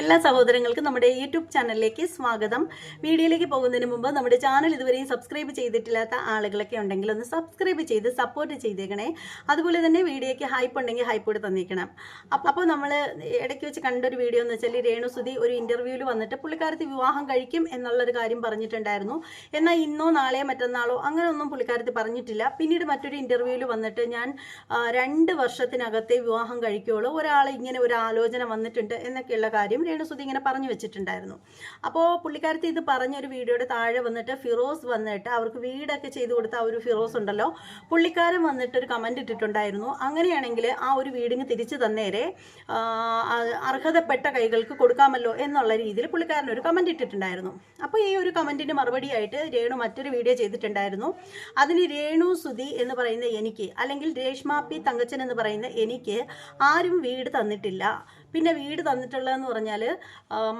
എല്ലാ സഹോദരങ്ങൾക്കും നമ്മുടെ യൂട്യൂബ് ചാനലിലേക്ക് സ്വാഗതം. വീഡിയോയിലേക്ക് പോകുന്നതിന് മുമ്പ് നമ്മുടെ ചാനൽ ഇതുവരെയും സബ്സ്ക്രൈബ് ചെയ്തിട്ടില്ലാത്ത ആളുകളൊക്കെ ഉണ്ടെങ്കിൽ ഒന്ന് സബ്സ്ക്രൈബ് ചെയ്ത് സപ്പോർട്ട് ചെയ്തേക്കണേ. അതുപോലെ തന്നെ വീഡിയോയ്ക്ക് ഹൈപ്പ് ഉണ്ടെങ്കിൽ ഹൈപ്പ് കൂടെ തന്നിരിക്കണം അപ്പം അപ്പോൾ നമ്മൾ ഇടയ്ക്ക് വെച്ച് കണ്ടൊരു വീഡിയോ എന്ന് വെച്ചാൽ രേണുസുതി ഒരു ഇന്റർവ്യൂവിൽ വന്നിട്ട് പുള്ളിക്കാരത്തി വിവാഹം കഴിക്കും എന്നുള്ളൊരു കാര്യം പറഞ്ഞിട്ടുണ്ടായിരുന്നു. എന്നാൽ ഇന്നോ നാളെയോ മറ്റന്നാളോ അങ്ങനെ ഒന്നും പുള്ളിക്കാരത്തി പറഞ്ഞിട്ടില്ല. പിന്നീട് മറ്റൊരു ഇന്റർവ്യൂവിൽ വന്നിട്ട് ഞാൻ രണ്ട് വർഷത്തിനകത്തെ വിവാഹം കഴിക്കുകയുള്ളൂ ഒരാൾ ഇങ്ങനെ ഒരു ആലോചന വന്നിട്ടുണ്ട് എന്നൊക്കെയുള്ള കാര്യം രേണുസുതി ഇങ്ങനെ പറഞ്ഞു വെച്ചിട്ടുണ്ടായിരുന്നു. അപ്പോൾ പുള്ളിക്കാരത്തി ഇത് പറഞ്ഞ ഒരു വീഡിയോയുടെ താഴെ വന്നിട്ട് ഫിറോസ് വന്നിട്ട് അവർക്ക് വീടൊക്കെ ചെയ്തു കൊടുത്ത ആ ഒരു ഫിറോസ് ഉണ്ടല്ലോ പുള്ളിക്കാരൻ വന്നിട്ട് ഒരു കമന്റ് ഇട്ടിട്ടുണ്ടായിരുന്നു. അങ്ങനെയാണെങ്കിൽ ആ ഒരു വീടിന് തിരിച്ചു തന്നേരെ അർഹതപ്പെട്ട കൈകൾക്ക് കൊടുക്കാമല്ലോ എന്നുള്ള രീതിയിൽ പുള്ളിക്കാരൻ ഒരു കമന്റ് ഇട്ടിട്ടുണ്ടായിരുന്നു. അപ്പോൾ ഈ ഒരു കമന്റിന് മറുപടിയായിട്ട് രേണു മറ്റൊരു വീഡിയോ ചെയ്തിട്ടുണ്ടായിരുന്നു. അതിന് രേണു സുധി എന്ന് പറയുന്ന എനിക്ക് അല്ലെങ്കിൽ രേഷ്മാപ്പി തങ്കച്ചൻ എന്ന് പറയുന്ന എനിക്ക് ആരും വീട് തന്നിട്ടില്ല. പിന്നെ വീട് തന്നിട്ടുള്ളതെന്ന് പറഞ്ഞാൽ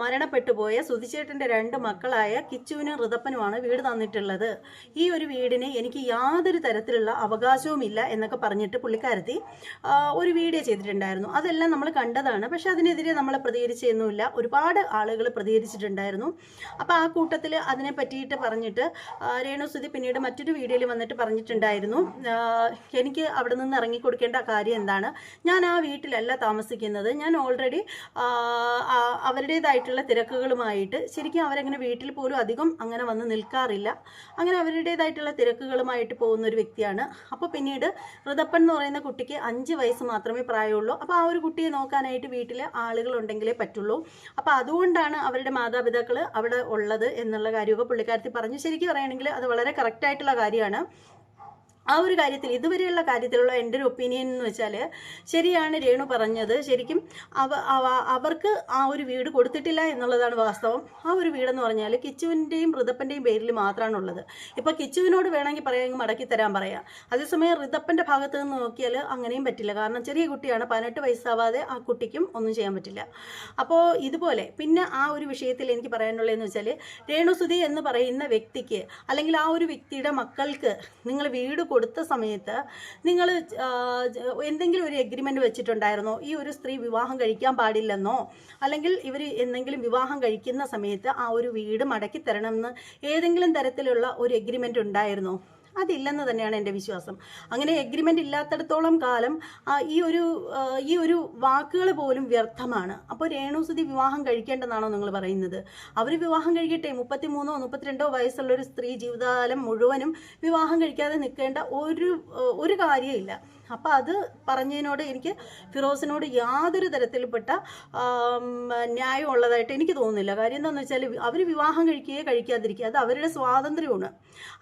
മരണപ്പെട്ടു പോയ സുധിച്ചേട്ടന്റെ രണ്ട് മക്കളായ കിച്ചുവിനും ഋതപ്പനുമാണ് വീട് തന്നിട്ടുള്ളത്. ഈ ഒരു വീടിന് എനിക്ക് യാതൊരു തരത്തിലുള്ള അവകാശവുമില്ല എന്നൊക്കെ പറഞ്ഞിട്ട് പുള്ളിക്കാരത്തി ഒരു വീഡിയോ ചെയ്തിട്ടുണ്ടായിരുന്നു. അതെല്ലാം നമ്മൾ കണ്ടതാണ്. പക്ഷെ അതിനെതിരെ നമ്മൾ പ്രതികരിച്ചൊന്നുമില്ല. ഒരുപാട് ആളുകൾ പ്രതികരിച്ചിട്ടുണ്ടായിരുന്നു. അപ്പോൾ ആ കൂട്ടത്തിൽ അതിനെ പറ്റിയിട്ട് പറഞ്ഞിട്ട് രേണു രേണുസുതി പിന്നീട് മറ്റൊരു വീഡിയോയിൽ വന്നിട്ട് പറഞ്ഞിട്ടുണ്ടായിരുന്നു. എനിക്ക് അവിടെ നിന്ന് ഇറങ്ങിക്കൊടുക്കേണ്ട കാര്യം എന്താണ്? ഞാൻ ആ വീട്ടിലല്ല താമസിക്കുന്നത്. ഞാൻ ഓൾറെഡി അവരുടേതായിട്ടുള്ള തിരക്കുകളുമായിട്ട് ശരിക്കും അവരങ്ങനെ വീട്ടിൽ പോലും അധികം അങ്ങനെ വന്ന് നിൽക്കാറില്ല. അങ്ങനെ അവരുടേതായിട്ടുള്ള തിരക്കുകളുമായിട്ട് പോകുന്ന ഒരു വ്യക്തിയാണ്. അപ്പോൾ പിന്നീട് ഋതപ്പൻ എന്ന് പറയുന്ന കുട്ടിക്ക് അഞ്ച് വയസ്സ് മാത്രമേ പ്രായമുള്ളൂ. അപ്പോൾ ആ ഒരു കുട്ടിയെ നോക്കാനായിട്ട് വീട്ടിൽ ആളുകൾ ഉണ്ടെങ്കിലേ പറ്റുള്ളൂ. അപ്പോൾ അതുകൊണ്ടാണ് അവരുടെ മാതാപിതാക്കൾ അവിടെ ഉള്ളത് എന്നുള്ള കാര്യമൊക്കെ പുള്ളിക്കാരത്തി പറഞ്ഞു. ശരിക്കും പറയുകയാണെങ്കിൽ അത് വളരെ കറക്റ്റായിട്ടുള്ള കാര്യമാണ്. ആ ഒരു കാര്യത്തിൽ ഇതുവരെയുള്ള കാര്യത്തിലുള്ള എന്റെ ഒരു ഒപ്പീനിയൻ എന്ന് വെച്ചാൽ ശരിയാണ് രേണു പറഞ്ഞത്. ശരിക്കും അവ അവ- അവർക്ക് ആ ഒരു വീട് കൊടുത്തിട്ടില്ല എന്നുള്ളതാണ് വാസ്തവം. ആ ഒരു വീടെന്ന് പറഞ്ഞാൽ കിച്ചുവിന്റെയും ഋതപ്പന്റെയും പേരിൽ മാത്രമാണ് ഉള്ളത് ഇപ്പോൾ കിച്ചുവിനോട് വേണമെങ്കിൽ പറയാമെങ്കിൽ മടക്കി തരാൻ പറയാം. അതേസമയം ഋതപ്പന്റെ ഭാഗത്ത് നിന്ന് നോക്കിയാൽ അങ്ങനെയും പറ്റില്ല. കാരണം ചെറിയ കുട്ടിയാണ് പതിനെട്ട് വയസ്സാവാതെ ആ കുട്ടിക്കും ഒന്നും ചെയ്യാൻ പറ്റില്ല. അപ്പോൾ ഇതുപോലെ പിന്നെ ആ ഒരു വിഷയത്തിൽ എനിക്ക് പറയാനുള്ളതെന്ന് വെച്ചാൽ രേണുസുതി എന്ന് പറയുന്ന വ്യക്തിക്ക് അല്ലെങ്കിൽ ആ ഒരു വ്യക്തിയുടെ മക്കൾക്ക് നിങ്ങൾ വീട് കൊടുത്ത സമയത്ത് നിങ്ങൾ എന്തെങ്കിലും ഒരു എഗ്രിമെന്റ് വെച്ചിട്ടുണ്ടായിരുന്നോ? ഈ ഒരു സ്ത്രീ വിവാഹം കഴിക്കാൻ പാടില്ലെന്നോ? അല്ലെങ്കിൽ ഇവർ എന്തെങ്കിലും വിവാഹം കഴിക്കുന്ന സമയത്ത് ആ ഒരു വീട് മടക്കി തരണമെന്ന് ഏതെങ്കിലും തരത്തിലുള്ള ഒരു എഗ്രിമെന്റ് ഉണ്ടായിരുന്നോ? അതില്ലെന്ന് തന്നെയാണ് എന്റെ വിശ്വാസം. അങ്ങനെ എഗ്രിമെന്റ് ഇല്ലാത്തടത്തോളം കാലം ഈ ഒരു ഈ ഒരു വാക്കുകൾ പോലും വ്യർത്ഥമാണ്. അപ്പോൾ രേണുസുതി വിവാഹം കഴിക്കേണ്ടെന്നാണോ നിങ്ങൾ പറയുന്നത്? അവർ വിവാഹം കഴിക്കട്ടെ. മുപ്പത്തിമൂന്നോ മുപ്പത്തിരണ്ടോ വയസ്സുള്ള ഒരു സ്ത്രീ ജീവിതകാലം മുഴുവനും വിവാഹം കഴിക്കാതെ നിൽക്കേണ്ട ഒരു ഒരു കാര്യമില്ല. അപ്പോൾ അത് പറഞ്ഞതിനോട് എനിക്ക് ഫിറോസിനോട് യാതൊരു തരത്തിൽപ്പെട്ട ന്യായം ഉള്ളതായിട്ട് എനിക്ക് തോന്നുന്നില്ല. കാര്യം എന്താണെന്ന് വെച്ചാൽ അവർ വിവാഹം കഴിക്കുകയോ കഴിക്കാതിരിക്കുക അത് അവരുടെ സ്വാതന്ത്ര്യമാണ്.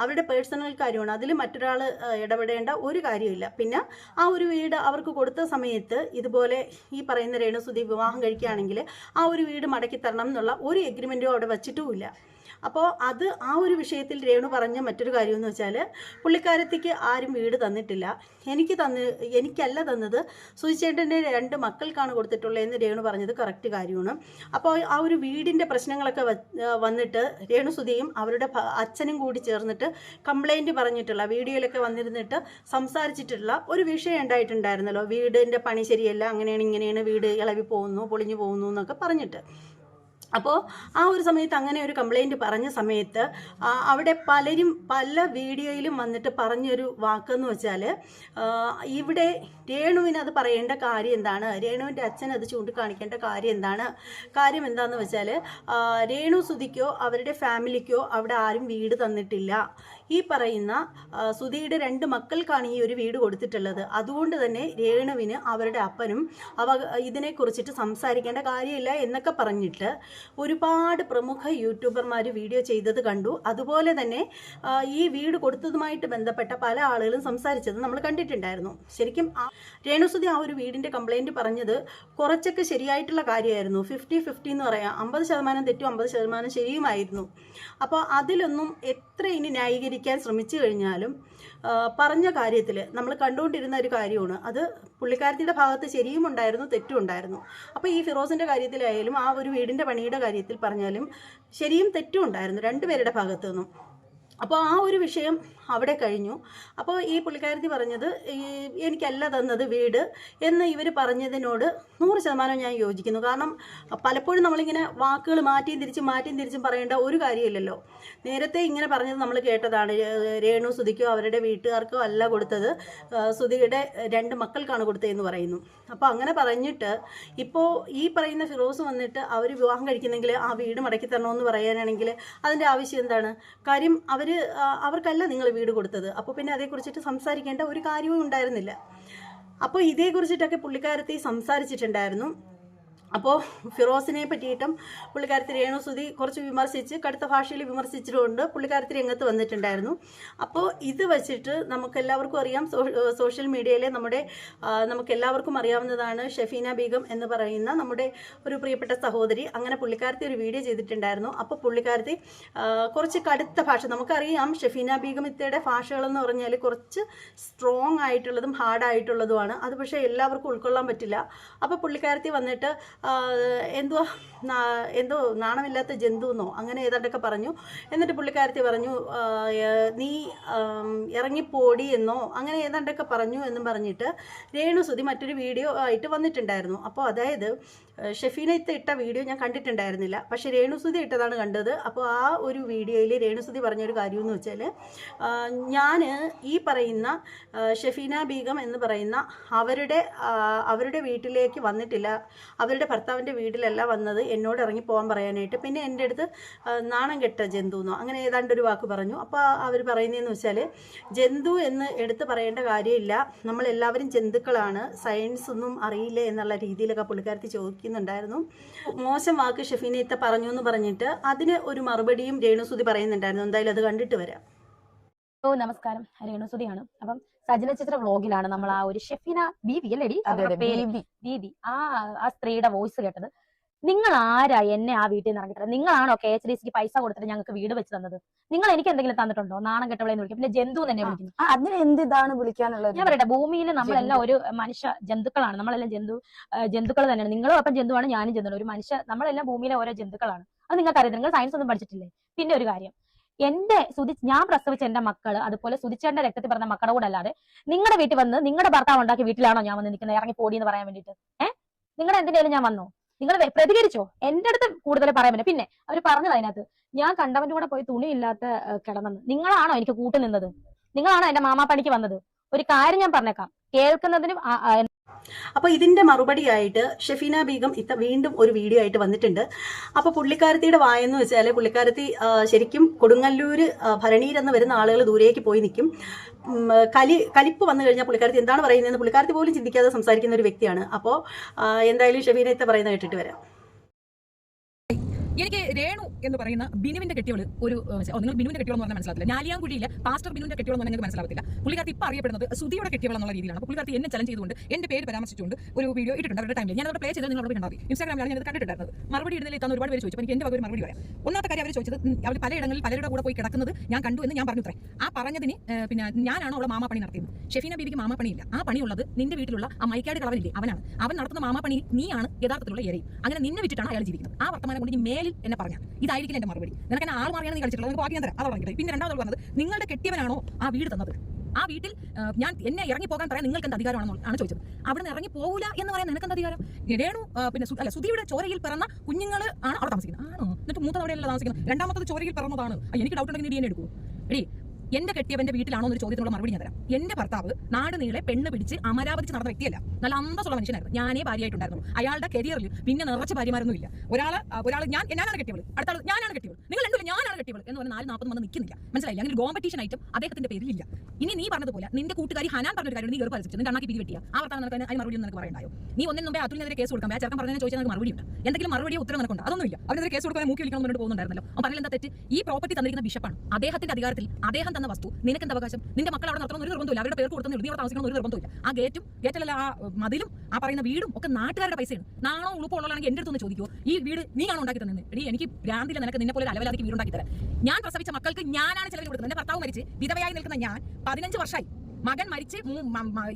അവരുടെ പേഴ്സണൽ കാര്യമാണ്. അതിൽ മറ്റൊരാൾ ഇടപെടേണ്ട ഒരു കാര്യമില്ല പിന്നെ ആ ഒരു വീട് അവർക്ക് കൊടുത്ത സമയത്ത് ഇതുപോലെ ഈ പറയുന്ന രേണുസുതി വിവാഹം കഴിക്കുകയാണെങ്കിൽ ആ ഒരു വീട് മടക്കി തരണം എന്നുള്ള ഒരു എഗ്രിമെന്റും അവിടെ വച്ചിട്ടുമില്ല. അപ്പോൾ അത് ആ ഒരു വിഷയത്തിൽ രേണു പറഞ്ഞ മറ്റൊരു കാര്യം എന്ന് വെച്ചാൽ പുള്ളിക്കാരത്തിക്ക് ആരും വീട് തന്നിട്ടില്ല. എനിക്ക് തന്ന് എനിക്കല്ല തന്നത് സുചേട്ടന്റെ രണ്ട് മക്കൾക്കാണ് കൊടുത്തിട്ടുള്ളതെന്ന് രേണു പറഞ്ഞത് കറക്റ്റ് കാര്യമാണ്. അപ്പോൾ ആ ഒരു വീടിന്റെ പ്രശ്നങ്ങളൊക്കെ വന്നിട്ട് രേണു സുധിയും അവരുടെ അച്ഛനും കൂടി ചേർന്നിട്ട് കംപ്ലൈന്റ് പറഞ്ഞിട്ടുള്ള വീഡിയോയിലൊക്കെ വന്നിരുന്നിട്ട് സംസാരിച്ചിട്ടുള്ള ഒരു വിഷയം ഉണ്ടായിട്ടുണ്ടായിരുന്നല്ലോ. വീടിന്റെ പണി ശരിയല്ല അങ്ങനെയാണ് ഇങ്ങനെയാണ് വീട് ഇളവി പോകുന്നു പൊളിഞ്ഞു പോകുന്നു എന്നൊക്കെ പറഞ്ഞിട്ട്. അപ്പോൾ ആ ഒരു സമയത്ത് അങ്ങനെ ഒരു കംപ്ലൈന്റ് പറഞ്ഞ സമയത്ത് അവിടെ പലരും പല വീഡിയോയിലും വന്നിട്ട് പറഞ്ഞൊരു വാക്കെന്ന് വെച്ചാൽ ഇവിടെ രേണുവിന് അത് പറയേണ്ട കാര്യം എന്താണ്? രേണുവിന്റെ അച്ഛൻ അത് ചൂണ്ടിക്കാണിക്കേണ്ട കാര്യം എന്താണ്? കാര്യം എന്താണെന്ന് വെച്ചാൽ രേണു സുധിക്കോ അവരുടെ ഫാമിലിക്കോ അവിടെ ആരും വീട് തന്നിട്ടില്ല. ഈ പറയുന്ന സുധിയുടെ രണ്ട് മക്കൾക്കാണ് ഈ ഒരു വീട് കൊടുത്തിട്ടുള്ളത്. അതുകൊണ്ട് തന്നെ രേണുവിന് അവരുടെ അപ്പനും അവ ഇതിനെക്കുറിച്ചിട്ട് സംസാരിക്കേണ്ട കാര്യമില്ല എന്നൊക്കെ പറഞ്ഞിട്ട് ഒരുപാട് പ്രമുഖ യൂട്യൂബർമാർ വീഡിയോ ചെയ്തത് കണ്ടു. അതുപോലെ തന്നെ ഈ വീട് കൊടുത്തതുമായിട്ട് ബന്ധപ്പെട്ട പല ആളുകളും സംസാരിച്ചത് നമ്മൾ കണ്ടിട്ടുണ്ടായിരുന്നു. ശരിക്കും രേണുസുതി ആ ഒരു വീടിന്റെ കംപ്ലൈന്റ് പറഞ്ഞത് കുറച്ചൊക്കെ ശരിയായിട്ടുള്ള കാര്യമായിരുന്നു. ഫിഫ്റ്റി ഫിഫ്റ്റി എന്ന് പറയാം. അമ്പത് ശതമാനം തെറ്റും അമ്പത് ശതമാനം ശരിയുമായിരുന്നു. അപ്പോൾ അതിലൊന്നും എത്ര ഇനി ന്യായീകരിക്കാൻ ശ്രമിച്ചു കഴിഞ്ഞാലും പറഞ്ഞ കാര്യത്തിൽ നമ്മൾ കണ്ടുകൊണ്ടിരുന്ന ഒരു കാര്യമാണ്. അത് പുള്ളിക്കാരത്തിന്റെ ഭാഗത്ത് ശരിയും ഉണ്ടായിരുന്നു തെറ്റും ഉണ്ടായിരുന്നു. അപ്പോൾ ഈ ഫിറോസിന്റെ കാര്യത്തിലായാലും ആ ഒരു വീടിന്റെ പണിയുടെ കാര്യത്തിൽ പറഞ്ഞാലും ശരിയും തെറ്റും ഉണ്ടായിരുന്നു രണ്ടുപേരുടെ ഭാഗത്തു നിന്നും. അപ്പോൾ ആ ഒരു വിഷയം അവിടെ കഴിഞ്ഞു. അപ്പോൾ ഈ പുള്ളിക്കാരത്തി പറഞ്ഞത് ഈ എനിക്കല്ല തന്നത് വീട് എന്ന് ഇവർ പറഞ്ഞതിനോട് നൂറ് ശതമാനം ഞാൻ യോജിക്കുന്നു. കാരണം പലപ്പോഴും നമ്മളിങ്ങനെ വാക്കുകൾ മാറ്റിയും തിരിച്ചും മാറ്റിയും തിരിച്ചും പറയേണ്ട ഒരു കാര്യമില്ലല്ലോ. നേരത്തെ ഇങ്ങനെ പറഞ്ഞത് നമ്മൾ കേട്ടതാണ്. രേണു സുധിക്കോ അവരുടെ വീട്ടുകാർക്കോ അല്ല കൊടുത്തത് സുധിയുടെ രണ്ട് മക്കൾക്കാണ് കൊടുത്തതെന്ന് പറയുന്നു. അപ്പോൾ അങ്ങനെ പറഞ്ഞിട്ട് ഇപ്പോൾ ഈ പറയുന്ന ഫിറോസ് വന്നിട്ട് അവർ വിവാഹം കഴിക്കുന്നെങ്കിൽ ആ വീട് മടക്കി തരണമെന്ന് പറയാനാണെങ്കിൽ അതിന്റെ ആവശ്യം എന്താണ്? കാര്യം അവർ അവർക്കല്ല നിങ്ങൾ വീട് കൊടുത്തത്. അപ്പോൾ പിന്നെ അതേക്കുറിച്ചിട്ട് സംസാരിക്കേണ്ട ഒരു കാര്യവും ഉണ്ടായിരുന്നില്ല. അപ്പോൾ ഇതേക്കുറിച്ചിട്ടൊക്കെ പുള്ളിക്കാരത്തി സംസാരിച്ചിട്ടുണ്ടായിരുന്നു. അപ്പോൾ ഫിറോസിനെ പറ്റിയിട്ടും പുള്ളിക്കാരത്തി രേണുസുതി കുറച്ച് വിമർശിച്ച് കടുത്ത ഭാഷയിൽ വിമർശിച്ചിട്ടുണ്ട് പുള്ളിക്കാരത്തി രംഗത്ത് വന്നിട്ടുണ്ടായിരുന്നു. അപ്പോൾ ഇത് വെച്ചിട്ട് നമുക്കെല്ലാവർക്കും അറിയാം സോഷ്യൽ മീഡിയയിലെ നമ്മുടെ നമുക്കെല്ലാവർക്കും അറിയാവുന്നതാണ് ഷെഫീന ബീഗം എന്ന് പറയുന്ന നമ്മുടെ ഒരു പ്രിയപ്പെട്ട സഹോദരി. അങ്ങനെ പുള്ളിക്കാരത്തി ഒരു വീഡിയോ ചെയ്തിട്ടുണ്ടായിരുന്നു. അപ്പോൾ പുള്ളിക്കാരത്തി കുറച്ച് കടുത്ത ഭാഷ നമുക്കറിയാം ഷെഫീന ബീഗം ഇത്തയുടെ ഭാഷകളെന്ന് പറഞ്ഞാൽ കുറച്ച് സ്ട്രോങ് ആയിട്ടുള്ളതും ഹാർഡായിട്ടുള്ളതുമാണ് അത് പക്ഷേ എല്ലാവർക്കും ഉൾക്കൊള്ളാൻ പറ്റില്ല. അപ്പോൾ പുള്ളിക്കാരത്തി വന്നിട്ട് ആ, എന്തുവാ എന്തോ നാണമില്ലാത്ത ജന്തു എന്നോ അങ്ങനെ ഏതാണ്ടൊക്കെ പറഞ്ഞു. എന്നിട്ട് പുള്ളിക്കാരത്തി പറഞ്ഞു നീ ഇറങ്ങിപ്പോടി എന്നോ അങ്ങനെ ഏതാണ്ടൊക്കെ പറഞ്ഞു എന്നും പറഞ്ഞിട്ട് രേണു രേണുസുതി മറ്റൊരു വീഡിയോ ആയിട്ട് വന്നിട്ടുണ്ടായിരുന്നു. അപ്പോൾ അതായത് ഏ, ഷെഫീന ഇത്ത ഇട്ട വീഡിയോ ഞാൻ കണ്ടിട്ടുണ്ടായിരുന്നില്ല. പക്ഷേ രേണുസുതി ഇട്ടതാണ് കണ്ടത്. അപ്പോൾ ആ ഒരു വീഡിയോയിൽ രേണുസുതി പറഞ്ഞൊരു കാര്യം എന്ന് വെച്ചാൽ ഞാൻ ഈ പറയുന്ന ഷെഫീന ബീഗം എന്ന് പറയുന്ന അവരുടെ അവരുടെ വീട്ടിലേക്ക് വന്നിട്ടില്ല. അവരുടെ ഭർത്താവിന്റെ വീട്ടിലല്ല വന്നത്. എന്നോട് ഇറങ്ങി പോകാൻ പറയാനായിട്ട്. പിന്നെ എന്റെ അടുത്ത് നാണം കെട്ട ജന്തു എന്നോ അങ്ങനെ ഏതാണ്ട് ഒരു വാക്ക് പറഞ്ഞു. അപ്പോൾ അവർ പറയുന്നതെന്ന് വെച്ചാൽ ജന്തു എന്ന് എടുത്ത് പറയേണ്ട കാര്യമില്ല. നമ്മളെല്ലാവരും ജന്തുക്കളാണ്. സയൻസ് ഒന്നും അറിയില്ല എന്നുള്ള രീതിയിലൊക്കെ പുള്ളിക്കാരത്തി ചോദിക്കുന്നുണ്ടായിരുന്നു. മോശം വാക്ക് ഷെഫീന ഇത്ത പറഞ്ഞു എന്ന് പറഞ്ഞിട്ട് അതിന് ഒരു മറുപടിയും രേണുസുതി പറയുന്നുണ്ടായിരുന്നു. എന്തായാലും അത് കണ്ടിട്ട് വരാം. ഓ നമസ്കാരം. രേണുസുതിയാണ്. അപ്പം സജന ചിത്ര വ്ളോഗിലാണ് നമ്മൾ ആ ഒരു ഷെഫിന ബീബി അല്ലേടി? ബീബി ആ ആ സ്ത്രീയുടെ വോയിസ് കേട്ടത്. നിങ്ങൾ ആരാ എന്നെ ആ വീട്ടിൽ നിന്ന് ഇറങ്ങിത്തരാം നിങ്ങളാണോ കെ എച്ച് ഡി സിക്ക് പൈസ കൊടുത്തിട്ട് ഞങ്ങൾക്ക് വീട് വെച്ച് തന്നത്? നിങ്ങൾ എനിക്ക് എന്തെങ്കിലും തന്നിട്ടുണ്ടോ? നാണം കെട്ടവളെ എന്ന് വിളിക്കും. പിന്നെ ജന്തു തന്നെ. വിളിക്കുന്നു. അതിന് എന്ത് ഇതാണ് വിളിക്കാനുള്ളത്? ഞാൻ പറയട്ടെ ഭൂമിയിൽ നമ്മളെല്ലാം ഒരു മനുഷ്യ ജന്തുക്കളാണ്. നമ്മളെല്ലാം ജന്തു ജന്തുക്കൾ തന്നെയാണ്. നിങ്ങളും അപ്പം ജന്തുവാണ് ഞാനും ജന്തുവാണ്. ഒരു മനുഷ്യ നമ്മളെല്ലാം ഭൂമിയിലെ ഓരോ ജന്തുക്കളാണ്. അത് നിങ്ങൾക്ക് അറിയാം നിങ്ങൾ സയൻസ് ഒന്നും പഠിച്ചിട്ടില്ലേ? പിന്നെ ഒരു കാര്യം. എന്റെ സുതി ഞാൻ പ്രസവിച്ച എന്റെ മക്കൾ അതുപോലെ സുതിച്ചേന്റെ രക്തത്തിൽ പറഞ്ഞ മക്കളുടെ കൂടെ അല്ലാതെ നിങ്ങളുടെ വീട്ടിൽ വന്ന് നിങ്ങളുടെ ഭർത്താവ് ഉണ്ടാക്കിയ വീട്ടിലാണോ ഞാൻ വന്ന് നിൽക്കുന്നത്? ഇറങ്ങി പോടി എന്ന് പറയാൻ വേണ്ടിയിട്ട്. ഏഹ് നിങ്ങളുടെ എന്തിനേലും ഞാൻ വന്നോ? നിങ്ങൾ പ്രതികരിച്ചോ? എന്റെ അടുത്ത് കൂടുതൽ പറയാൻ പറ്റില്ല. പിന്നെ അവർ പറഞ്ഞത് അതിനകത്ത് ഞാൻ കണ്ടവന്റെ കൂടെ പോയി തുണി ഇല്ലാത്ത കിടന്നെന്ന്. നിങ്ങളാണോ എനിക്ക് കൂട്ടുനിന്നത്? നിങ്ങളാണോ എന്റെ മാമാപ്പണിക്ക് വന്നത്? ഒരു കാര്യം ഞാൻ പറഞ്ഞേക്കാം. കേൾക്കുന്നതിനും അപ്പോൾ ഇതിന്റെ മറുപടിയായിട്ട് ഷെഫീന ബീഗം ഇത്ത വീണ്ടും ഒരു വീഡിയോ ആയിട്ട് വന്നിട്ടുണ്ട്. അപ്പോൾ പുള്ളിക്കാരത്തിയുടെ വായെന്ന് വെച്ചാൽ പുള്ളിക്കാരത്തി ശരിക്കും കൊടുങ്ങല്ലൂർ ഭരണീർ എന്ന് വരുന്ന ആളുകൾ ദൂരേക്ക് പോയി നിൽക്കും കലി കലിപ്പ് വന്നു കഴിഞ്ഞാൽ പുള്ളിക്കാരത്തി എന്താണ് പറയുന്നതെന്ന് പുള്ളിക്കാരത്തി പോലും ചിന്തിക്കാതെ സംസാരിക്കുന്ന ഒരു വ്യക്തിയാണ്. അപ്പോൾ എന്തായാലും ഷെഫീന ഇത്ത പറയുന്നത് കേട്ടിട്ട് വരാം. എനിക്ക് രേണു എന്ന് പറയുന്ന ബിനുവിന്റെ കെട്ടിയോൾ ഒരു നിങ്ങൾ ബിനുവിന്റെ കെട്ടിയോ എന്ന് പറഞ്ഞാൽ മനസ്സിലാവില്ല ഞാലിയാൻകുടിയിലെ പാസ്റ്റർ ബിനുവിന്റെ കെട്ടിയോ എന്ന് പറഞ്ഞാൽ നിങ്ങൾക്ക് മനസ്സിലാവത്തില്ല. പുള്ളിക്കാർത്തി ഇപ്പൊ അറിയപ്പെടുന്നത് സുധിയുടെ കെട്ടിയോളം എന്നുള്ള രീതിയിലാണ്. പുള്ളിക്കാർ എന്നെ ചലഞ്ച് ചെയ്തുകൊണ്ട് എന്റെ പേര് പരാമർശിച്ചുകൊണ്ട് ഒരു വീഡിയോ ഇട്ടിട്ടുണ്ട് അവരുടെ ടൈമിൽ ഞാൻ അവിടെ പ്ലേ ചെയ്തത് നിങ്ങൾ അവിടെ ഇൻസ്റ്റാഗ്രാമിലാണ് ഞാൻ കണ്ടിട്ടുണ്ടായിരുന്നത് മറുപടി ഇടുന്നതിൽ എത്താൻ ഒരുപാട് പേര് ചോദിച്ചു. എനിക്ക് എന്റെ വക ഒരു മറുപടി പറയാം. ഒന്നാമത്തെ കാര്യം അവർ ചോദിച്ചത് അവർ പലയിടങ്ങളിൽ പലരുടെ കൂടെ പോയി കിടക്കുന്നത് ഞാൻ കണ്ടു എന്ന് ഞാൻ പറഞ്ഞു അത്രേ ആ പറഞ്ഞതിന് പിന്നെ ഞാനാണ് അവിടെ അവളെ പണി നടത്തിയത്? ഷെഫീന ബീവിക്ക് മാമാപ്പണിയില്ല ആ പണിയുള്ളത് നിന്റെ വീട്ടിലുള്ള ആ മൈക്കാട് കളവനില്ലേ അവനാണ്. അവൻ നടത്തുന്ന മാമാപ്പണി നീയാണ് യഥാർത്ഥത്തിലുള്ള ഏരയും അങ്ങനെ നിന്നെ വിറ്റിട്ടാണ് അയാൾ ജീവിക്കുന്നത്. ആ വർത്തമാനം കൊണ്ട് ഇനി എന്നെ പറഞ്ഞാൽ ഇതായിരിക്കില്ല എന്റെ മറുപടി. നിനക്ക് എന്നെ ആൾ മാറിയാണ് നീ കളിച്ചിട്ടുള്ളത് നിങ്ങൾക്ക് ബാക്കി ഞാൻ തരാം. അത് പറഞ്ഞിട്ട് പിന്നെ രണ്ടാമത് പറഞ്ഞത് നിങ്ങളുടെ കെട്ടിയവനാണോ ആ വീട് തന്നത്? ആ വീട്ടിൽ ഞാൻ എന്നെ ഇറങ്ങി പോകാൻ പറയാൻ നിങ്ങൾക്ക് എന്ത് അധികാരമാണോ ആണ് ചോദിച്ചത്. അവിടെ നിന്ന് ഇറങ്ങി പോകില്ല എന്ന് പറയാൻ നിനക്ക് എന്ത് അധികാരം? രേണു പിന്നെ അല്ല സുധിയുടെ ചോരയിൽ പിറന്ന കുഞ്ഞുങ്ങൾ ആണ് അവിടെ താമസിക്കുന്നത്. ആണോ? എന്നിട്ട് മൂത്തവിടെയല്ല താമസിക്കുന്നത്? രണ്ടാമത്തത് ചോരയിൽ പിറന്നതാണ്. എനിക്ക് ഡൗട്ട് ഉണ്ടെങ്കിൽ നീ ഡി എൻ എടുക്കൂ എടി എന്റെ കെട്ടിയവന്റെ വീട്ടിലാണോ എന്നൊരു ചോദ്യത്തിനുള്ള മറുപടി ഞാൻ തരാം. എന്റെ ഭർത്താവ് നാട് നീളെ പെണ്ണ് പിടിച്ച് അമരാവതിച്ച് നടന്ന വ്യക്തിയല്ല. നല്ല അന്തസ്സുള്ള മനുഷ്യനായിരുന്നു. ഞാനേ ഭാര്യയായിട്ടുണ്ടായിരുന്നു. അയാളുടെ കരിയറിൽ പിന്നെ നിറച്ച ഭാര്യമാരൊന്നും ഇല്ല. ഒരാൾ ഒരാൾ ഞാൻ ഞാനാണ് കെട്ടിയവൾ അടുത്ത ആൾ ഞാനാണ് കെട്ടിയവൾ നിങ്ങൾ രണ്ടും ഞാനാണ് കെട്ടിയവൾ എന്ന് പറഞ്ഞാൽ നാല് നാൽപ്പത് വന്ന് നിൽക്കുന്നില്ല. മനസ്സിലായില്ല? അങ്ങനെ കോമ്പറ്റീഷൻ ആയിട്ടും അദ്ദേഹത്തിന്റെ പേരിലില്ല. ഇനി നീ പറഞ്ഞത് പറഞ്ഞതുപോലെ നിന്റെ കൂട്ടുകാരി ഹനാൻ പറഞ്ഞൊരു കാര്യം നീ വലിച്ചു നിന്റെ അണ്ണാക്കി പിരി കിട്ടിയ ആ വർത്താനം നിനക്ക് അതിന് മറുപടി നിനക്ക് പറയണ്ടായോ? നീ ഒന്നും മുമ്പേ അതുലിനെതിരെ കേസ് കൊടുക്കാം ആ ചെറുക്കൻ ചോദിച്ചാൽ നിനക്ക് മറുപടി ഉണ്ട്. എന്തെങ്കിലും മറുപടി ഉത്തരം നിനക്കുണ്ട്? അതൊന്നുമില്ല അവനെതിരെ കേസ് കൊടുക്കാൻ മൂക്കി വിളിക്കണം എന്നോട് പോകുന്നുണ്ടായിരുന്നല്ലോ. അപ്പോൾ എന്താ തെറ്റ്? ഈ പ്രോപ്പർട്ടി തന്നിരിക്കുന്ന ബിഷപ്പാണ് അദ്ദേഹത്തിന്റെ അധികാരത്തിൽ അദ്ദേഹം തന്ന വസ്തു നിനക്ക് എന്താ അവകാശം? നിന്റെ മക്കൾ അവിടെ നടത്തണം ഒരു നിർബന്ധമില്ല അവരുടെ പേർക്ക് കൊടുത്തു നീ അവിടെ താമസിക്കണം ഒരു നിർബന്ധമില്ല ആ ഗേറ്റും ഗേറ്റല്ല ആ മതിലും ആ പറയുന്ന വീടും ഒക്കെ നാട്ടുകാരുടെ പൈസയാണ്. നാണോ ഉളുപ്പോ ഉള്ളതാണെങ്കിൽ എന്റെ അടുത്തൊന്ന് ചോദിക്കുമോ ഈ വീട് നീയാണോ ഉണ്ടാക്കി തന്നെ എടി എനിക്ക് ഭ്രാന്തില്ല നിനക്ക് നിന്നെ പോലെ അലവലാതിക്ക് വീടുണ്ടാക്കി തരാം ഞാൻ പ്രസവിച്ച മക്കൾക്ക് ഞാനാണ് ചിലവ് കൊടുക്കുന്നത്. എന്റെ ഭർത്താവ് മരിച്ച് വിധവയായി നിൽക്കുന്ന ഞാൻ പതിനഞ്ച് വർഷമായി മകൻ മരിച്ച്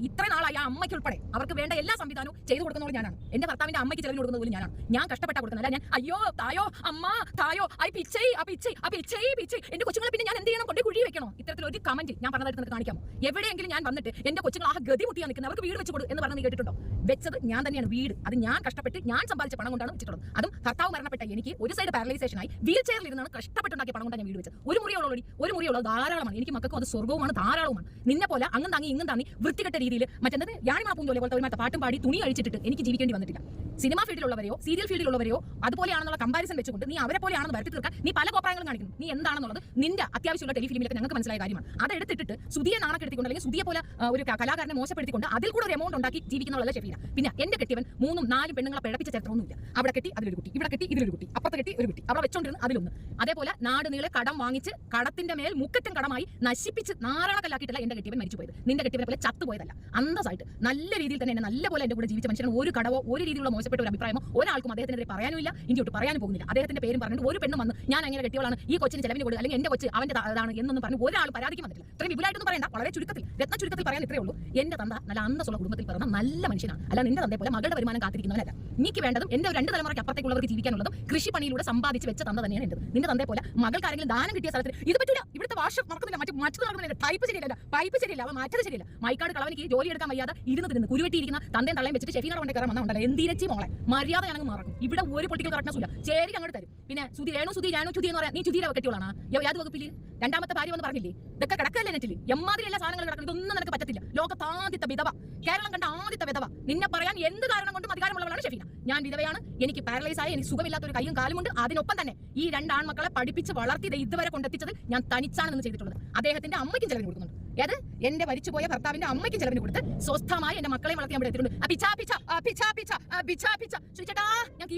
ഇത്ര നാളായി ആ അമ്മയ്ക്ക് ഉൾപ്പെടെ അവർക്ക് വേണ്ട എല്ലാ സംവിധാനവും ചെയ്തു കൊടുക്കുന്നത് ഞാനാണ്. എന്റെ ഭർത്താവിന്റെ അമ്മയ്ക്ക് ചെലവിന് കൊടുക്കുന്ന പോലും ഞാനാണ്. ഞാൻ കഷ്ടപ്പെട്ട കൊടുക്കുന്നത് അല്ല ഞാൻ അയ്യോ തായോ അമ്മ തായോ ഐ പിച്ചൈ ആ പിച്ചൈ ആ പിച്ചൈ പിച്ചൈ. എന്റെ കൊച്ചുങ്ങളെ പിന്നെ ഞാൻ എന്ത് ചെയ്യണം? കൊണ്ട് കുഴി വെക്കണോ? ഇത്തരത്തിൽ ഒരു കമന്റ് ഞാൻ പറഞ്ഞതായിട്ട് നിങ്ങൾക്ക് എവിടെയെങ്കിലും ഞാൻ വന്നിട്ട് എന്റെ കൊച്ചുങ്ങൾ ആ ഗതി മുട്ടിയാ നിൽക്കുന്നത് അവർക്ക് വീട് വെച്ച് എന്ന് പറഞ്ഞ് കേട്ടിട്ടുണ്ടോ? വെച്ചത് ഞാൻ തന്നെയാണ് വീട്. അത് ഞാൻ കഷ്ടപ്പെട്ട് ഞാൻ സമ്പാദിച്ച പണം കൊണ്ടാണ് വെച്ചിട്ടുള്ളത്. അതും ഭർത്താവ് മരണപ്പെട്ട എനിക്ക് ഒരു സൈഡ് പാരലൈസേഷൻ ആയി വീൽ ചെയറിൽ ഇരുന്നാണ് കഷ്ടപ്പെട്ടുണ്ടാക്കിയ പണം കൊണ്ടാണ് ഞാൻ വീട് വെച്ചത്. ഒരു മുറിയുള്ളൂ ഒരു മുറിയുള്ളത് ധാരാളമാണ്. എനിക്ക് മക്കൾക്കും അത് സ്വർഗവുമാണ് ധാരാളവുമാണ്. നിന്നെ പോലെ അങ്ങ് താങ്ങി ഇങ്ങും താങ്ങി വൃത്തികെട്ട രീതിയിൽ മറ്റെന്ത് യാണിമാ പൂന്തോലെ പോലത്തെ ഒരു പാട്ടും പാടി തുണി അഴിച്ചിട്ടിട്ട് എനിക്ക് ജീവിക്കേണ്ടി വന്നിട്ടില്ല. സിനിമ ഫീൽഡിലുള്ളവരെയോ സീരിയൽ ഫീൽഡിലുള്ളവരെയോ അതുപോലെയാണെന്നുള്ള കമ്പാരിസൺ വെച്ചുകൊണ്ട് നീ അവരെ പോലെയാണെന്ന് വരുത്തി തീർക്കാൻ നീ പല കോപ്രായങ്ങളും കാണിക്കുന്നു. നീ എന്താണെന്നുള്ളത് നിന്റെ അത്യാവശ്യമുള്ള ടെലിഫിലിമിലൊക്കെ ഞങ്ങൾക്ക് മനസ്സിലായ കാര്യമാണ്. അതെടുത്തിട്ട് സുതിയെ നാണക്കെടുത്തിക്കൊണ്ട് അല്ലെങ്കിൽ സുതിയെ പോലെ ഒരു കലാകാരനെ മോശപ്പെടുത്തിക്കൊണ്ട് അതിൽ കൂടെ ഒരു എമൗണ്ട് ഉണ്ടാക്കി ജീവിക്കുന്നുള്ള ഷെഫീന. പിന്നെ എന്റെ കെട്ടിയവൻ മൂന്നും നാലും പെണ്ണുങ്ങളെ പിഴപ്പിച്ച ചരിത്രമൊന്നുമില്ല. അവിടെ കെട്ടി അതിലൊരു കുട്ടി ഇവിടെ കെട്ടി ഇതിലൊരു കുട്ടി അപ്പുറത്ത് കെട്ടി ഒരു കുട്ടി. അവിടെ വെച്ചോണ്ടിരുന്ന അതിലൊന്ന്. അതേപോലെ നാട് നീളെ കടം വാങ്ങിച്ച് കടത്തിന്റെ മേൽ മുക്കറ്റം കടമായി നശിപ്പിച്ച് നാരാളക്കല്ലാക്കിയിട്ടല്ല എന്റെ കെട്ടിയവൻ മരിച്ചു പോയത്. നിന്റെ കെട്ടിയവനെ പോലെ ചത്തുപോയതല്ല അന്തസ്സായിട്ട് നല്ല രീതിയിൽ തന്നെ എന്നെ നല്ല പോലെ എന്റെ കൂടെ ജീവിച്ച മനുഷ്യൻ ഒരു കടവോ ഒരു രീതിയിലുള്ള മോശപ്പെട്ട ഒരു അഭിപ്രായമോ ഒരാൾക്കും അദ്ദേഹത്തിനെതിരെ പറയാനുമില്ല ഒട്ട് പറയാനും പോകുന്നില്ല. അദ്ദേഹത്തിന്റെ പേരും പറഞ്ഞിട്ട് ഒരു പെണ്ണും വന്ന് ഞാൻ അങ്ങനെ കെട്ടിയവളാണ് ഈ കൊച്ചിന് ചെലവിന് കൊടുക്കുക അല്ലെങ്കിൽ എന്റെ കൊച്ച് അവന്റെ അതാണ് എന്നൊന്നും പറഞ്ഞു ഒരാൾ പരാതിക്ക് വന്നിട്ടില്ല. ഇത്രയും വിപുലമായിട്ടൊന്നും പറയണ്ട വളരെ ചുരുക്കത്തിൽ രത്ന ചുരുക്കത്തിൽ പറയാൻ ഇത്രയേ ഉള്ളൂ. എന്റെ തന്ത നല്ല അന്തസ്സുള്ള കുടുംബത്തിൽ പിറന്ന നല്ല മനുഷ്യനാണ്. അല്ല നിന്റെ തന്തയെ പോലെ മകളുടെ വരുമാനം കാത്തിരിക്കുന്നവനല്ല. എനിക്ക് വേണ്ടതും എന്റെ രണ്ട് തലമുറയ്ക്ക് അപ്പുറത്തേക്കുള്ളവർക്ക് ജീവിക്കാനുള്ളതും കൃഷിപ്പണിയിലൂടെ സമ്പാദിച്ച് വെച്ച തന്ത തന്നെയാണ് എന്റെ നിന്റെ തന്തയെ പോലെ മകൾക്കാരെങ്കിലും ദാനം കിട്ടിയ സ്ഥലത്തിൽ ഇത് പറ്റൂല. ഇവിടുത്തെ വാഷ് മറക്കുന്നില്ല മറ്റു മറ്റു നടക്കുന്നില്ല ടൈപ്പ് ശരിയല്ല പൈപ്പ് ശരിയല്ല. മാറ്റത് ശരിയല്ല. മൈക്കാട് കളവനിക്ക് ജോലി എടുക്കാൻ വയ്യാതെ ഇരുന്ന് തിരുന്ന് കുരുവെട്ടിയിരിക്കുന്ന തന്തയും തള്ളയും വെച്ചിട്ട് ഷെഫീനോട് കൊണ്ട് കയറാൻ വന്നാൽ ഉണ്ടല്ലോ. എന്തിരച്ചി മോളെ? മര്യാദ ഞങ്ങൾ മറക്കും. ഇവിടെ ഒരു പൊട്ടിക്കൽ കറക്റ്റ്നസ് ഇല്ല ചേരി അങ്ങോട്ട് തരും. പിന്നെ സുതി രേണു സുതി രേണു ചുതി എന്ന് പറയാം നീ ചുതിയിലെ കെട്ടിയോളാണ് യാത് വകുപ്പിൽ രണ്ടാമത്തെ ഭാര്യ വന്ന് പറഞ്ഞില്ലേ ഇതൊക്കെ കിടക്കല്ലേ നെറ്റിൽ എമ്മാതിരി എല്ലാ സാധനങ്ങൾ കിടക്കുന്നത് ഇതൊന്നും നിനക്ക് പറ്റത്തില്ല. ലോകത്ത് ആദ്യത്തെ വിധവ. കേരളം കണ്ട ആദ്യത്തെ വിധവ. നിന്നെ പറയാൻ എന്ത് കാരണം കൊണ്ടും അധികാരമുള്ളവളാണ് ഷെഫീന. ഞാൻ വിധവയാണ്. എനിക്ക് പാരലൈസ് ആയി എനിക്ക് സുഖമില്ലാത്ത ഒരു കൈയും കാലുമുണ്ട് അതിനൊപ്പം തന്നെ ഈ രണ്ട് ആൺമക്കളെ പഠിപ്പിച്ച് വളർത്തി ഇതുവരെ കൊണ്ടെത്തിച്ചത് ഞാൻ തനിച്ചാണ് ചെയ്തിട്ടുള്ളത്. അദ്ദേഹത്തിന്റെ അമ്മയ്ക്കും ചെലവിന് കൊടുക്കുന്നുണ്ട്. ഏത്? എന്റെ മരിച്ചുപോയ ഭർത്താവിന്റെ അമ്മയ്ക്ക് ചെലവിന് കൊടുത്ത് സ്വസ്ഥമായി എന്റെ മക്കളെ വളർത്തി അവിടെ എത്തിയിട്ടുണ്ട്. പിച്ചാ പിച്ചാ പിച്ചാ പിച്ചാ പിച്ച ഞാൻ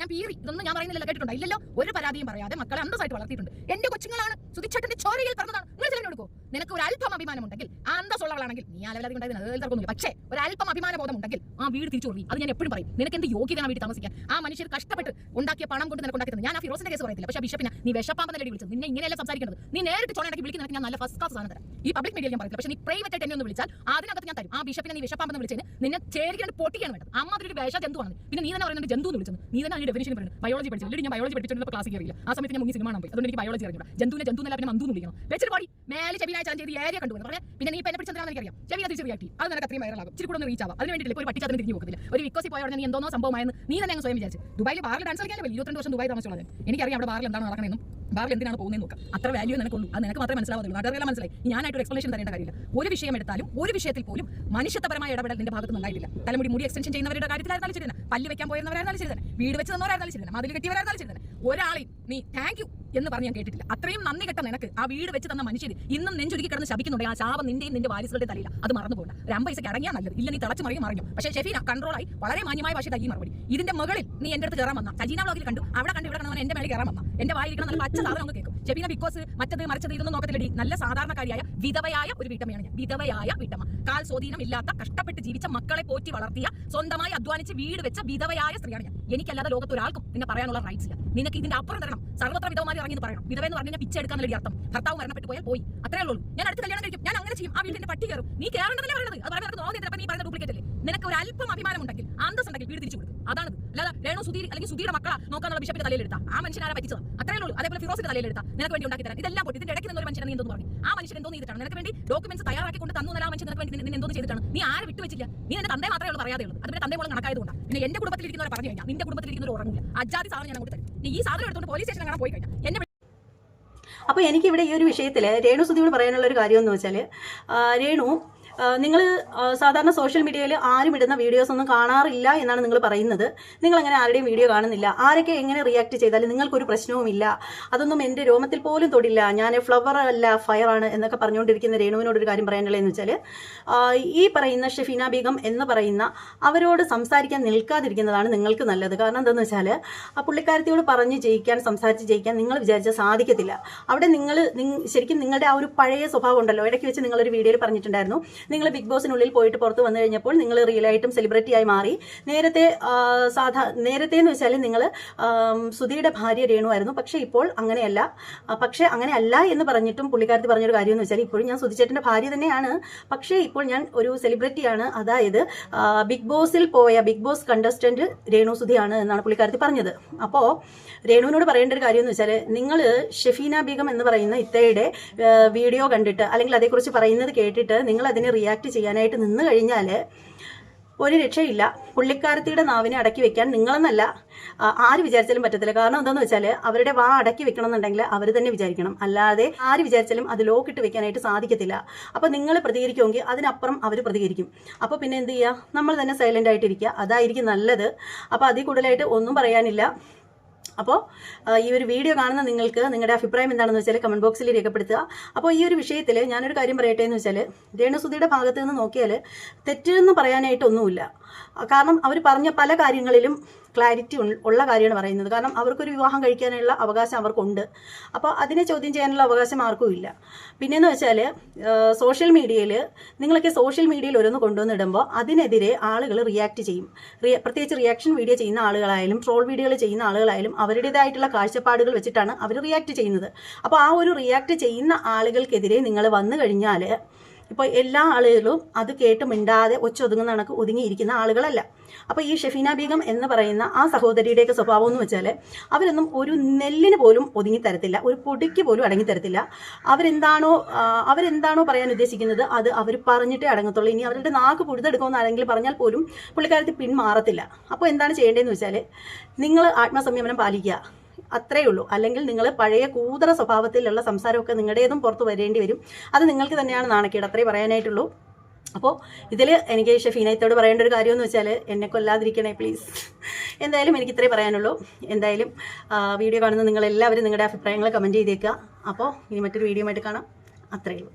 ഞാൻ പീറി. ഇതൊന്നും ഞാൻ പറയുന്നില്ല കേട്ടിട്ടുണ്ടോ? ഇല്ലല്ലോ ഒരു പരാതിയും പറയാതെ മക്കളെ അന്തസ്സായിട്ട് വളർത്തിയിട്ടുണ്ട്. എന്റെ കൊച്ചുങ്ങളാണ്. സുധിച്ചേട്ടന്റെ ചോരയിൽ പറഞ്ഞതാണ് നിങ്ങൾ ചെലവിന് കൊടുക്കും. നിനക്ക് ഒരു അല്പം അഭിമാനമുണ്ടെങ്കിൽ അന്തസ്സുള്ളവളാണെങ്കിൽ നീ ഉണ്ടായിരുന്നു തർക്കമൊന്നുമില്ല. പക്ഷേ ഒരു അല്പം അഭിമാന ബോധം ഉണ്ടെങ്കിൽ ആ വീട് തിരിച്ചു കൊടുക്കും അത് ഞാൻ എപ്പോഴും പറയും. നിനക്ക് എന്ത് യോഗ്യതയാണ് വീട്ടിൽ താമസിക്കാൻ? ആ മനുഷ്യർ കഷ്ടപ്പെട്ട് ഉണ്ടാക്കിയ പണം കൊണ്ട് നിനക്ക് ഉണ്ടാക്കി ഞാൻ ആ ഫിറോസിന്റെ കേസ് പറയത്തില്ല. പക്ഷേ ബിഷപ്പിനെ നീ വിഷപ്പാമ്പെന്നല്ലേ വിളിച്ചത്. നിന്നെ ഇങ്ങനെയല്ല സംസാരിക്കുന്നത് നീ നേരിട്ട് ചോളണ്ടാക്കി വിളിക്കുന്ന ഞാൻ നല്ല ഫസ്റ്റ് ക്ലാസ് സാധനം തരാം. ഈ പബ്ലിക് മീഡിയയിൽ ഞാൻ പറയുന്നത് പക്ഷേ നീ പ്രൈവറ്റ് ആയിട്ട് എന്നെ ഒന്ന് വിളിച്ചാൽ അതിനകത്ത് ഞാൻ തരും. ആ ബിഷപ്പിനെ നീ വിഷപ്പാമ്പെന്ന് വിളിച്ചതിന് നിന്നെ ചേരിക്കാൻ പൊട്ടിക്കാൻ വേണ്ടത്. അമ്മ അതൊരു വേഷ ജന്തുവാണ് പിന്നെ നീ തന്നെ പറയുന്നത് ജന്തു എന്ന് വിളിച്ചത്? നീ തന്നെ അതിന് ഡെഫിനിഷൻ പറയുന്നത്. ബയോളജി പഠിച്ചു ഞാൻ ബയോളജി പഠിച്ചിട്ടുള്ള ക്ലാസ് കയറിയില്ല ആ സമയത്ത് ഞാൻ മുങ്ങി സിനിമ പോയി. അതുകൊണ്ട് എനിക്ക് ബയോളജി അറിയില്ല ജന്തുവിനെ ജന്തു എന്നല്ല പിന്നെ മന്തു എന്ന് വിളിക്കണം. വെച്ചിട്ട് പാടി മേലെ ചെവിനായ ചാലഞ്ച് ചെയ്ത് ഏരിയ കണ്ടു പറഞ്ഞാൽ പിന്നെ നീ എന്നെ പിടിച്ചെന്താണെന്ന് എനിക്കറിയാം. ചെവി അത് തിരിച്ച് റിയാക്ട് അത് നിനക്ക് അത്രയും വൈറലാകും ഇച്ചിരി കൂടെ ഒന്ന് റീച്ച് ആവാം. അതിന് വേണ്ടിയിട്ട് ഒരു പട്ടിച്ചാത്തിന് തിരിഞ്ഞു പോകത്തില്ല. ഒരു വിക്കോസി പോയ നീ എന്തോന്നോ സംഭവമായെന്ന് നീ തന്നെ അങ്ങ് സ്വയം വിചാരിച്ചു. ദുബായിൽ ബാറിൽ ഡാൻസ് കളിക്കാൻ ഇരുപത്തിരണ്ട് വർഷം ദുബായി താമസിച്ചുള്ളത് എനിക്കറിയാം അവിടെ ബാറിൽ എന്താണ് നടക്കണമെന്നും ബാറിൽ എന്തിനാണ് പോകുന്നത് നോക്കാം. അത്ര വാല്യൂ നിനക്കുള്ളൂ. അത് നിനക്ക് മാത്രമേ മനസ്സിലാവുന്നുള്ളൂ. നാട്ടുകാരെല്ലാം മനസ്സിലായി. ഞാനായിട്ട് ഒരു എക്സ്പ്ലനേഷൻ തരേണ്ട കാര്യമില്ല. ഒരു വിഷയം എടുത്താലും ഒരു വിഷയത്തിൽ പോലും മനുഷ്യത്വപരമായ ഇടപെടൽ നിന്റെ ഭാഗത്ത് ഉണ്ടായിട്ടില്ല. തലമുടി മുടി എക്സ്റ്റൻഷൻ ചെയ്യുന്നവരുടെ കാര്യത്തിലായിരുന്നാലും ശരി പല്ല് വെക്കാൻ പോയിരുന്നവരായിരുന്നാലും ശരി വീട് വെച്ച് തന്നവരായിരുന്നാലും ശരി തന്നെ. മതിൽ കെട്ടിയവരായിരുന്നാലും ശരി ഒരാളെയും നീ താങ്ക് എന്ന് പറഞ്ഞ് ഞാൻ കേട്ടിട്ടില്ല. അത്രയും നന്ദി കെട്ട നിനക്ക് ആ വീട് വെച്ച് തന്ന മനുഷ്യർ ഇന്നും നെഞ്ചുരുക്കി കിടന്ന് ശപിക്കുന്നുണ്ട്. ആ ശാപം നിന്റെയും നിന്റെ വാരിസുകളുടെ തലയില്ല അത് മറന്നു പോകണ്ട ഒരു അമ്പൈസക്ക് അടങ്ങിയാൽ നല്ലത്. ഇല്ല നീ തളച്ചു മറിയും മറിഞ്ഞു. പക്ഷേ ഷെഫീൻ കൺട്രോൾ ആയി. വളരെ മാന്യമായ ഭാഷയുടെ ഈ മറുപടി. ഇതിന്റെ മുകളിൽ നീ എന്റെ അടുത്ത് കയറാൻ വന്ന. ചജീന ബ്ലോഗിൽ കണ്ടു. അവിടെ കണ്ടു ഇവിടെ കണ്ടു എന്റെ മേളിൽ കയറാൻ വന്ന. എന്റെ വായിരിക്കണം നല്ല പച്ച സാധനം ഒന്ന് കേൾക്കും ഷെഫീന ബിക്കോസ് മറ്റത് മറിച്ചത് ഇതൊന്നും നോക്കത്തില്ലടി. നല്ല സാധാരണക്കാരിയായ വിധവയായ ഒരു വീട്ടമ്മയാണ് ഞാൻ. വിധവയായ വീട്ടമ്മ. കാൽ സ്വാധീനം ഇല്ലാത്ത കഷ്ടപ്പെട്ട് ജീവിച്ച മക്കളെ പോറ്റി വളർത്തിയ സ്വന്തമായി അധ്വാനിച്ച് വീട് വെച്ച വിധവയായ സ്ത്രീയാണ് ഞാൻ. എനിക്കല്ലാതെ ലോകത്ത് ഒരാൾക്കും നിന്നെ പറയാനുള്ള റൈറ്റ്സ് ഇല്ല. നിനക്ക് ഇതിന്റെ അപ്പുറം തരണം. സർവത്ര വിധവമാരി ഇറങ്ങി പറയണം. വിധവ എന്ന് പറഞ്ഞാൽ പിച്ചെടുക്കാന്നുള്ള അർത്ഥം. ഭർത്താവ് മരണപ്പെട്ടു പോയാൽ പോയി. അത്രേ ഉള്ളൂ. ഞാൻ അടുത്ത് കല്യാണം കഴിക്കും. ഞാൻ അങ്ങനെ ചെയ്യും. ആ വീടിന്റെ പട്ടി കയറും. നീ കയറേണ്ടതല്ലേ പറയുന്നത് അത് പറയുന്നത് നോക്കി നീ പറഞ്ഞ ഡ്യൂപ്ലിക്കേറ്റ് അല്ലേ? നിനക്ക് ഒരു അല്പം അഭിമാനം ഉണ്ടെങ്കിൽ അന്തസ് ഉണ്ടെങ്കിൽ വീട് തിരിച്ചു കൊടുക്കും. അതാണ് രേണു സുധീർ അല്ലെങ്കിൽ സുധീരുടെ മക്കളാ നോക്കാനുള്ള ബിഷപ്പിന്റെ തലയിലെടുത്ത. ആ മനുഷ്യൻ ആരാ പറ്റിച്ചത്? അത്രേ ഉള്ളൂ. അതേപോലെ ഫിറോസിന്റെ തലയിലെടുത്ത. നിനക്ക് വേണ്ടി ഉണ്ടാക്കി തരാൻ ഇതെല്ലാം പൊട്ടി. ഇതിന്റെ ഇടയ്ക്ക് നിന്ന് ഒരു മനുഷ്യനെ നീ എന്തോന്ന് പറഞ്ഞു? ആ മനുഷ്യൻ എന്തോ ചെയ്തിട്ടാണ്? നിനക്ക് വേണ്ടി ഡോക്യുമെന്റ്സ് തയ്യാറാക്കി കൊണ്ട് തന്നു ആ മനുഷ്യൻ നിനക്ക് വേണ്ടി നിന്നെ ചെയ്തിട്ടാണ്? നീ ആരെ വിട്ടു വെച്ചില്ല നീ എന്റെ തന്തേ മാത്രമേ ഉള്ളൂ പറയാതെ ഉള്ളൂ അതിന്റെ തന്തേ മോളം കണക്കായതുകൊണ്ടാണ് പിന്നെ എന്റെ കുടുംബത്തിലിരിക്കുന്നവരെ പറഞ്ഞു കഴിഞ്ഞാൽ നിന്റെ കുടുംബത്തിലിരിക്കുന്നവർ ഉറങ്ങില്ല അജാതി സാധനം ഞാൻ അങ്ങോട്ട് തരും. നീ ഈ സാധനം എടുത്തുകൊണ്ട് പോലീസ് സ്റ്റേഷൻ അങ്ങനെ പോയി കഴിഞ്ഞാൽ എന്നെ അപ്പോൾ എനിക്കിവിടെ ഈ ഒരു വിഷയത്തിൽ രേണു സുധിയോട് പറയാനുള്ള ഒരു കാര്യം എന്ന് വെച്ചാൽ രേണു നിങ്ങൾ സാധാരണ സോഷ്യൽ മീഡിയയിൽ ആരും ഇടുന്ന വീഡിയോസ് ഒന്നും കാണാറില്ല എന്നാണ് നിങ്ങൾ പറയുന്നത്. നിങ്ങൾ അങ്ങനെ ആരുടെയും വീഡിയോ കാണുന്നില്ല. ആരൊക്കെ എങ്ങനെ റിയാക്ട് ചെയ്താലും നിങ്ങൾക്കൊരു പ്രശ്നവുമില്ല. അതൊന്നും എന്റെ രോമത്തിൽ പോലും തൊടില്ല. ഞാൻ ഫ്ലവർ അല്ല ഫയർ ആണ് എന്നൊക്കെ പറഞ്ഞുകൊണ്ടിരിക്കുന്ന രേണുവിനോട് ഒരു കാര്യം പറയാനുള്ളതെന്ന് വെച്ചാൽ ഈ പറയുന്ന ഷെഫീന ബീഗം എന്ന് പറയുന്ന അവരോട് സംസാരിക്കാൻ നിൽക്കാതിരിക്കുന്നതാണ് നിങ്ങൾക്ക് നല്ലത്. കാരണം എന്താണെന്ന് വെച്ചാൽ ആ പുള്ളിക്കാരത്തിയോട് പറഞ്ഞ് ജയിക്കാൻ സംസാരിച്ച് ജയിക്കാൻ നിങ്ങൾ വിചാരിച്ചാൽ സാധിക്കത്തില്ല. അവിടെ നിങ്ങൾ ശരിക്കും നിങ്ങളുടെ ആ ഒരു പഴയ സ്വഭാവം ഉണ്ടല്ലോ. ഇടയ്ക്ക് വെച്ച് നിങ്ങളൊരു വീഡിയോയിൽ പറഞ്ഞിട്ടുണ്ടായിരുന്നു. നിങ്ങൾ ബിഗ് ബോസിനുള്ളിൽ പോയിട്ട് പുറത്ത് വന്നു കഴിഞ്ഞപ്പോൾ നിങ്ങൾ റിയലായിട്ടും സെലിബ്രിറ്റി ആയി മാറി. നേരത്തെ സാധാ നേരത്തെ എന്ന് വെച്ചാൽ നിങ്ങൾ സുധിയുടെ ഭാര്യ രേണു ആയിരുന്നു. പക്ഷേ ഇപ്പോൾ അങ്ങനെയല്ല. പക്ഷേ പക്ഷേ അങ്ങനെയല്ല എന്ന് പറഞ്ഞിട്ടും പുള്ളിക്കാരത്തി പറഞ്ഞൊരു കാര്യം എന്ന് വെച്ചാൽ ഇപ്പോഴും ഞാൻ സുധിച്ചേട്ടന്റെ ഭാര്യ തന്നെയാണ്. പക്ഷേ ഇപ്പോൾ ഞാൻ ഒരു സെലിബ്രിറ്റിയാണ് അതായത് ബിഗ് ബോസിൽ പോയ ബിഗ് ബോസ് കണ്ടസ്റ്റന്റ് രേണു സുധിയാണ് എന്നാണ് പുള്ളിക്കാരത്തി പറഞ്ഞത്. അപ്പോൾ രേണുവിനോട് പറയേണ്ട ഒരു കാര്യം എന്ന് വെച്ചാൽ നിങ്ങൾ ഷെഫീന ബീഗം എന്ന് പറയുന്ന ഇത്തയുടെ വീഡിയോ കണ്ടിട്ട് അല്ലെങ്കിൽ അതേക്കുറിച്ച് പറയുന്നത് കേട്ടിട്ട് നിങ്ങൾ അതിനെ റിയാക്ട് ചെയ്യാനായിട്ട് നിന്ന് കഴിഞ്ഞാൽ ഒരു രക്ഷയില്ല. പുള്ളിക്കാരത്തിയുടെ നാവിനെ അടക്കി വെക്കാൻ നിങ്ങളെന്നല്ല ആര് വിചാരിച്ചാലും പറ്റത്തില്ല. കാരണം എന്താണെന്ന് വെച്ചാൽ അവരുടെ വാ അടക്കി വെക്കണം എന്നുണ്ടെങ്കിൽ അവർ തന്നെ വിചാരിക്കണം. അല്ലാതെ ആര് വിചാരിച്ചാലും അത് ലോക്കിട്ട് വെക്കാനായിട്ട് സാധിക്കത്തില്ല. അപ്പോൾ നിങ്ങൾ പ്രതികരിക്കുമെങ്കിൽ അതിനപ്പുറം അവർ പ്രതികരിക്കും. അപ്പോൾ പിന്നെ എന്ത് ചെയ്യുക നമ്മൾ തന്നെ സൈലന്റ് ആയിട്ടിരിക്കുക. അതായിരിക്കും നല്ലത്. അപ്പോൾ അതിൽ കൂടുതലായിട്ട് ഒന്നും പറയാനില്ല. അപ്പോൾ ഈ ഒരു വീഡിയോ കാണുന്ന നിങ്ങൾക്ക് നിങ്ങളുടെ അഭിപ്രായം എന്താണെന്ന് വെച്ചാൽ കമന്റ് ബോക്സിൽ രേഖപ്പെടുത്തുക. അപ്പോൾ ഈ ഒരു വിഷയത്തിൽ ഞാനൊരു കാര്യം പറയട്ടെ എന്ന് വെച്ചാൽ രേണുസുതിയുടെ ഭാഗത്ത് നിന്ന് നോക്കിയാൽ തെറ്റെന്ന് പറയാനായിട്ടൊന്നുമില്ല. കാരണം അവർ പറഞ്ഞ പല കാര്യങ്ങളിലും ക്ലാരിറ്റി ഉള്ള കാര്യമാണ് പറയുന്നത്. കാരണം അവർക്കൊരു വിവാഹം കഴിക്കാനുള്ള അവകാശം അവർക്കുണ്ട്. അപ്പോൾ അതിനെ ചോദ്യം ചെയ്യാനുള്ള അവകാശം ആർക്കും ഇല്ല. പിന്നെയെന്ന് വെച്ചാൽ സോഷ്യൽ മീഡിയയിൽ നിങ്ങളൊക്കെ സോഷ്യൽ മീഡിയയിൽ ഓരോന്ന് കൊണ്ടുവന്നിടുമ്പോൾ അതിനെതിരെ ആളുകൾ റിയാക്ട് ചെയ്യും. പ്രത്യേകിച്ച് റിയാക്ഷൻ വീഡിയോ ചെയ്യുന്ന ആളുകളായാലും ട്രോൾ വീഡിയോകൾ ചെയ്യുന്ന ആളുകളായാലും അവരുടേതായിട്ടുള്ള കാഴ്ചപ്പാടുകൾ വെച്ചിട്ടാണ് അവർ റിയാക്ട് ചെയ്യുന്നത്. അപ്പോൾ ആ ഒരു റിയാക്ട് ചെയ്യുന്ന ആളുകൾക്കെതിരെ നിങ്ങൾ വന്നു കഴിഞ്ഞാൽ ഇപ്പോൾ എല്ലാ ആളുകളും അത് കേട്ട് മിണ്ടാതെ ഒച്ചൊതുങ്ങുന്ന കണക്ക് ഒതുങ്ങിയിരിക്കുന്ന ആളുകളല്ല. അപ്പോൾ ഈ ഷെഫീന ബീഗം എന്ന് പറയുന്ന ആ സഹോദരിയുടെയൊക്കെ സ്വഭാവം എന്ന് വെച്ചാൽ അവരൊന്നും ഒരു നെല്ലിന് പോലും ഒതുങ്ങി തരത്തില്ല. ഒരു പൊടിക്ക് പോലും അടങ്ങി തരത്തില്ല. അവരെന്താണോ അവരെന്താണോ പറയാൻ ഉദ്ദേശിക്കുന്നത് അത് അവർ പറഞ്ഞിട്ടേ അടങ്ങത്തുള്ളൂ. ഇനി അവരുടെ നാക്ക് പുഴുതെടുക്കുമെന്ന് ആരെങ്കിലും പറഞ്ഞാൽ പോലും പുള്ളിക്കാരത്തിൽ പിന്മാറത്തില്ല. അപ്പോൾ എന്താണ് ചെയ്യേണ്ടതെന്ന് വെച്ചാൽ നിങ്ങൾ ആത്മസംയമനം പാലിക്കുക. അത്രേ ഉള്ളൂ. അല്ലെങ്കിൽ നിങ്ങൾ പഴയ കൂതറ സ്വഭാവത്തിലുള്ള സംസാരമൊക്കെ നിങ്ങളുടേതും പുറത്ത് വരേണ്ടി വരും. അത് നിങ്ങൾക്ക് തന്നെയാണ് നാണക്കേട്. അത്രേ പറയാനായിട്ടുള്ളൂ. അപ്പോൾ ഇതിൽ എനിക്ക് ഷെഫീനയത്തോട് പറയേണ്ട ഒരു കാര്യം എന്ന് വെച്ചാൽ എന്നെ കൊല്ലാതിരിക്കണേ പ്ലീസ് എന്തായാലും എനിക്ക് ഇത്രേ പറയാനുള്ളൂ. എന്തായാലും വീഡിയോ കാണുന്ന നിങ്ങളെല്ലാവരും നിങ്ങളുടെ അഭിപ്രായങ്ങൾ കമന്റ് ചെയ്തേക്കുക. അപ്പോൾ ഇനി മറ്റൊരു വീഡിയോ ആയിട്ട് കാണാം. അത്രയേ ഉള്ളൂ.